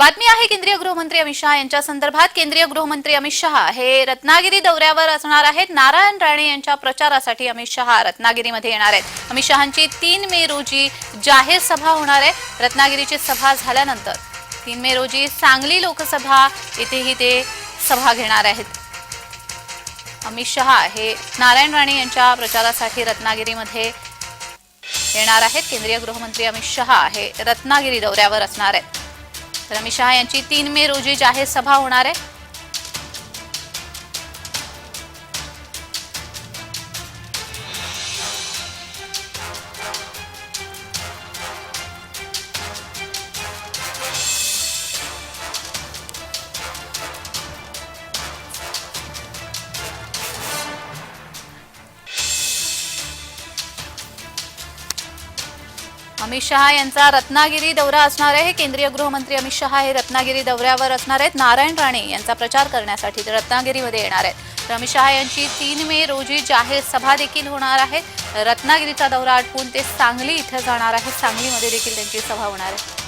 बातमी आहे केंद्रीय गृहमंत्री अमित शहा यांच्या संदर्भात. केंद्रीय गृहमंत्री अमित शहा हे रत्नागिरी दौऱ्यावर असणार आहेत. नारायण राणे यांच्या प्रचारासाठी अमित शहा रत्नागिरीमध्ये येणार आहेत. अमित शहांची तीन मे रोजी जाहीर सभा होणार आहे. रत्नागिरीची सभा झाल्यानंतर तीन मे रोजी सांगली लोकसभा येथेही ते सभा घेणार आहेत. अमित शहा हे नारायण राणे यांच्या प्रचारासाठी रत्नागिरीमध्ये येणार आहेत. केंद्रीय गृहमंत्री अमित शहा हे रत्नागिरी दौऱ्यावर असणार आहेत. तर अमित शहा यांची तीन मे रोजी जाहीर सभा होणार आहे. अमित शहा यांचा रत्नागिरी दौरा असणार आहे. केंद्रीय गृहमंत्री अमित शहा हे रत्नागिरी दौऱ्यावर असणार आहेत. नारायण राणे यांचा प्रचार करण्यासाठी ते रत्नागिरीमध्ये येणार आहेत. तर अमित शहा यांची तीन मे रोजी जाहीर सभा देखील होणार आहे. रत्नागिरीचा दौरा आटपून ते सांगली इथं जाणार आहे. सांगलीमध्ये देखील त्यांची सभा होणार आहे.